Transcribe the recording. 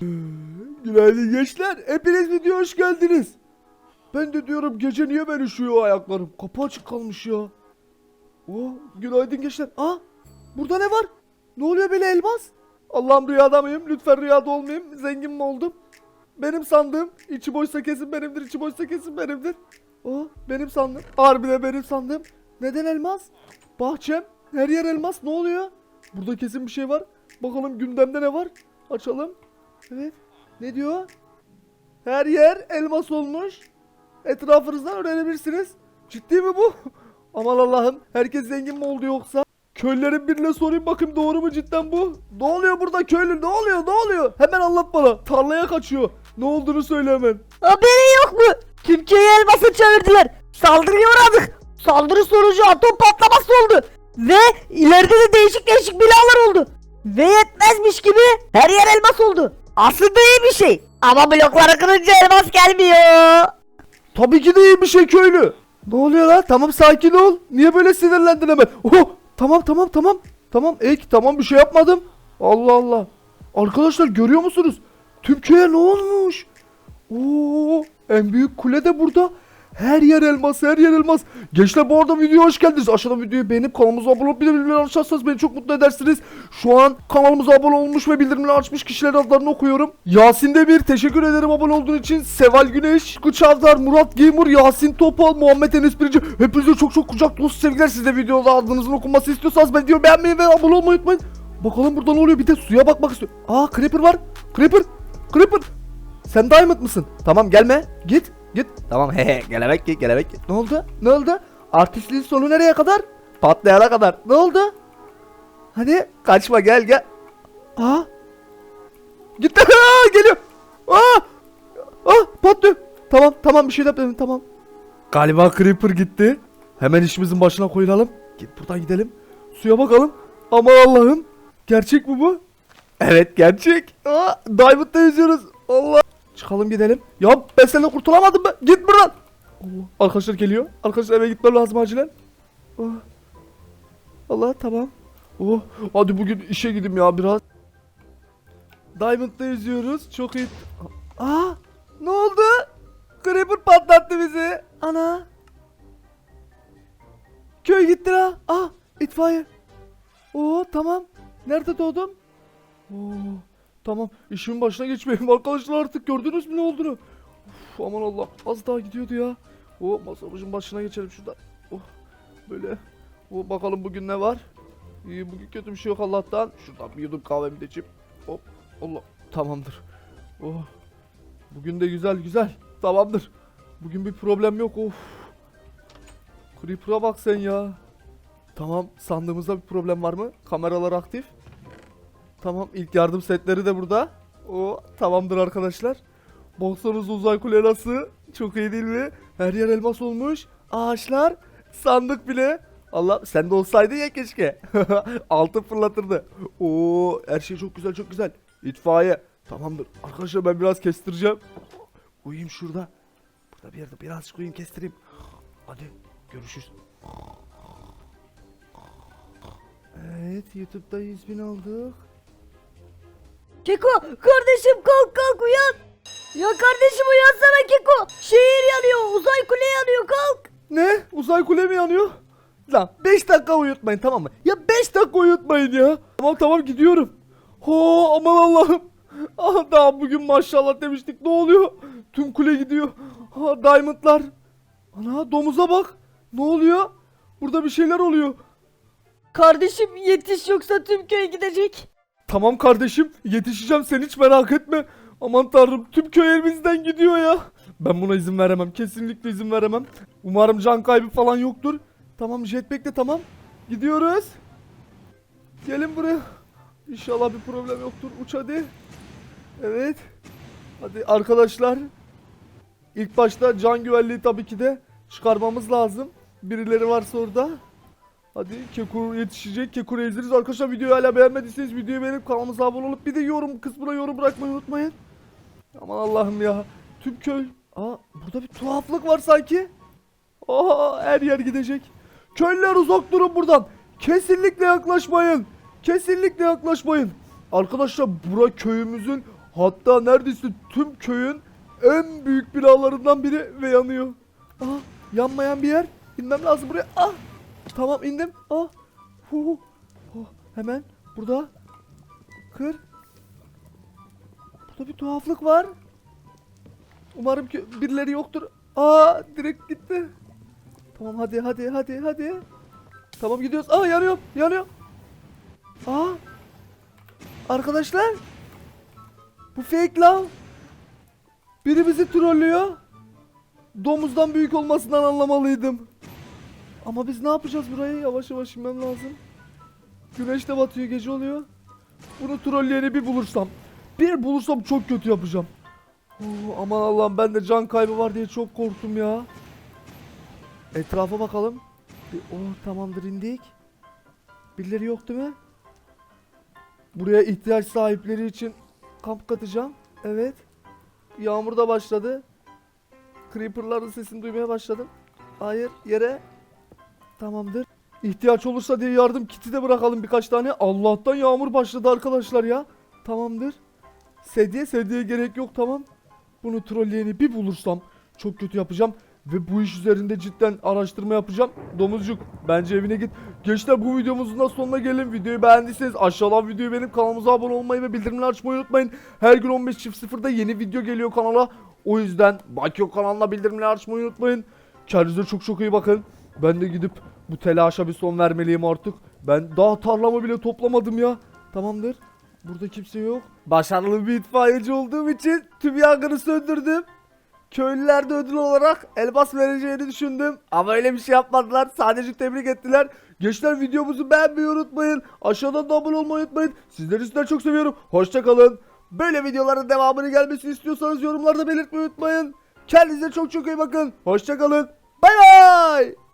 Günaydın gençler. Hepiniz video hoş geldiniz. Ben de diyorum gece niye ben üşüyor ayaklarım? Kapı açık kalmış ya. Oh, günaydın gençler. Aa, burada ne var? Ne oluyor böyle elmas? Allah'ım rüyada mıyım? Lütfen rüyada olmayayım. Zengin mi oldum? Benim sandığım içi boşsa kesin benimdir, içi boşsa kesin benimdir. Oh, benim sandığım. Harbiden benim sandığım. Neden elmas? Bahçem. Her yer elmas. Ne oluyor? Burada kesin bir şey var. Bakalım gündemde ne var? Açalım. Evet. Ne diyor? Her yer elmas olmuş. Etrafınızdan öğrenebilirsiniz. Ciddi mi bu? Aman Allah'ım. Herkes zengin mi oldu yoksa? Köylülerin birine sorayım bakayım doğru mu cidden bu? Ne oluyor burada köylü? Ne oluyor? Ne oluyor? Hemen anlat bana. Tarlaya kaçıyor. Ne olduğunu söyle hemen. Haberi yok mu? Tüm köyü elmasa çevirdiler. Saldırıya uğradık. Saldırı sonucu atom patlaması oldu. Ve ileride de değişik değişik binalar oldu. Ve yetmezmiş gibi her yer elmas oldu. Aslında iyi bir şey. Ama blokları kırınca elmas gelmiyor. Tabii ki de iyi bir şey köylü. Ne oluyor lan? Tamam sakin ol. Niye böyle sinirlendin hemen? Oh, tamam tamam tamam. Tamam ek tamam bir şey yapmadım. Allah Allah. Arkadaşlar görüyor musunuz? Tüm köye ne olmuş? Oo, en büyük kule de burada. Her yer elmas, her yer elmas. Gençler bu arada videoya hoş geldiniz. Aşağıdan videoyu beğenip kanalımıza abone olup bildirimleri açarsanız beni çok mutlu edersiniz. Şu an kanalımıza abone olmuş ve bildirimleri açmış kişilerin adlarını okuyorum. Yasin Demir teşekkür ederim abone olduğun için. Seval Güneş, Kıçavdar, Murat Gamer, Yasin Topal, Muhammed Enes Birinci. Hepinize çok çok kucak dolusu sevgiler. Siz de videoda adınızın okunması istiyorsanız ben videoyu beğenmeyi ve abone olmayı unutmayın. Bakalım burada ne oluyor? Bir de suya bakmak istiyorum. Aa Creeper var. Creeper. Creeper. Sen Diamond mısın? Tamam gelme. Git. Git. Tamam hehe gelemek git gelemek git. Ne oldu? Ne oldu? Artistliğin sonu nereye kadar? Patlayana kadar. Ne oldu? Hadi kaçma gel gel. Aa. Gitti. Geliyor. Aa. Aa patlıyor. Tamam tamam bir şey yapmadım tamam. Galiba Creeper gitti. Hemen işimizin başına koyulalım. Git buradan gidelim. Suya bakalım. Aman Allah'ım. Gerçek mi bu? Evet gerçek. Aa, Diamond'da yüzüyoruz. Allah. Çıkalım gidelim. Ya ben seninle kurtulamadım mı? Git buradan. Allah. Arkadaşlar geliyor. Arkadaşlar eve gitmem lazım acilen. Oh. Allah tamam. Oh. Hadi bugün işe gideyim ya biraz. Diamond'da yüzüyoruz. Çok iyi. Aa, ne oldu? Creeper patlattı bizi. Ana. Köy gitti ha. Ah, itfaiye. Oo, tamam. Nerede doğdum? Oo, tamam. İşimin başına geçmeyeyim arkadaşlar artık gördünüz mü ne olduğunu? Uf, aman Allah. Az daha gidiyordu ya. O masamızın başına geçelim şurada. Oh, böyle. O bakalım bugün ne var? İyi bugün kötü bir şey yok Allah'tan. Şuradan bir yudum kahvemi de içeyim. Hop. Allah. Tamamdır. Oh. Bugün de güzel güzel. Tamamdır. Bugün bir problem yok. Of. Creeper'a bak sen ya. Tamam sandığımızda bir problem var mı? Kameralar aktif. Tamam ilk yardım setleri de burada. O tamamdır arkadaşlar. Baksanıza uzay kule nasıl? Çok iyi değil mi? Her yer elmas olmuş. Ağaçlar. Sandık bile. Allah sen de olsaydı ya keşke. Altın fırlatırdı. Oo her şey çok güzel çok güzel. İtfaiye. Tamamdır. Arkadaşlar ben biraz kestireceğim. Uyuyayım şurada. Burada bir yerde birazcık uyuyayım kestireyim. Hadi görüşürüz. Evet YouTube'da 100 bin olduk. Keko kardeşim kalk kalk uyan. Ya kardeşim uyansana Keko. Şehir yanıyor uzay kule yanıyor kalk. Ne? Uzay kule mi yanıyor? Lan 5 dakika uyutmayın tamam mı? Ya 5 dakika uyutmayın ya. Tamam tamam gidiyorum. Ho aman Allah'ım. Ah daha bugün maşallah demiştik ne oluyor? Tüm kule gidiyor. Ha diamondlar. Ana domuza bak. Ne oluyor? Burada bir şeyler oluyor. Kardeşim yetiş yoksa tüm köy gidecek. Tamam kardeşim yetişeceğim sen hiç merak etme. Aman tanrım tüm köy elimizden gidiyor ya. Ben buna izin veremem kesinlikle izin veremem. Umarım can kaybı falan yoktur. Tamam jetpack de tamam. Gidiyoruz. Gelin buraya. İnşallah bir problem yoktur. Uç hadi. Evet. Hadi arkadaşlar. İlk başta can güvenliği tabii ki de çıkarmamız lazım. Birileri varsa orada. Hadi Kekur yetişecek. Kekur'u ezeriz. Arkadaşlar videoyu hala beğenmediyseniz videoyu beğenip kanalımıza abone olup bir de yorum kısmına yorum bırakmayı unutmayın. Aman Allah'ım ya. Tüm köy. Aa burada bir tuhaflık var sanki. Aa her yer gidecek. Köylüler uzak durun buradan. Kesinlikle yaklaşmayın. Kesinlikle yaklaşmayın. Arkadaşlar bura köyümüzün Hatta neredeyse tüm köyün en büyük binalarından biri ve yanıyor. Aha yanmayan bir yer. İnmem lazım buraya. Ah tamam indim. Ah hu hu. Hemen burada kır. Burada bir tuhaflık var. Umarım ki birileri yoktur. Aa direkt gitti. Tamam hadi hadi hadi hadi. Tamam gidiyoruz. Aa yanıyor yanıyor. Aa arkadaşlar bu fake lav. Biri bizi trollüyor. Domuzdan büyük olmasından anlamalıydım. Ama biz ne yapacağız burayı? Yavaş yavaş inmem lazım. Güneş de batıyor, gece oluyor. Bunu trolleyeni bir bulursam. Bir bulursam çok kötü yapacağım. Oo, aman Allah'ım ben de can kaybı var diye çok korktum ya. Etrafa bakalım. Bir, oh tamamdır indik. Birileri yok değil mi? Buraya ihtiyaç sahipleri için kamp katacağım. Evet. Yağmur da başladı. Creeper'ların sesini duymaya başladım. Hayır yere. Tamamdır. İhtiyaç olursa diye yardım kiti de bırakalım birkaç tane. Allah'tan yağmur başladı arkadaşlar ya. Tamamdır. Sedye sedyeye gerek yok tamam. Bunu trolleyeni bir bulursam çok kötü yapacağım. Ve bu iş üzerinde cidden araştırma yapacağım. Domuzcuk bence evine git. Gençler bu videomuzun da sonuna gelin. Videoyu beğendiyseniz aşağıdan videoyu benim kanalımıza abone olmayı ve bildirimleri açmayı unutmayın. Her gün 15.00'da yeni video geliyor kanala. O yüzden Bakio kanalına bildirimleri açmayı unutmayın. Kendinize çok çok iyi bakın. Ben de gidip bu telaşa bir son vermeliyim artık. Ben daha tarlamı bile toplamadım ya. Tamamdır. Burada kimse yok. Başarılı bir itfaiyeci olduğum için tüm yangını söndürdüm. Köylüler de ödül olarak elmas vereceğini düşündüm. Ama öyle bir şey yapmadılar. Sadece tebrik ettiler. Gençler videomuzu beğenmeyi unutmayın. Aşağıdan da abone olmayı unutmayın. Sizleri sizden çok seviyorum. Hoşçakalın. Böyle videoların devamını gelmesini istiyorsanız yorumlarda belirtmeyi unutmayın. Kendinize çok çok iyi bakın. Hoşçakalın. Bay bay.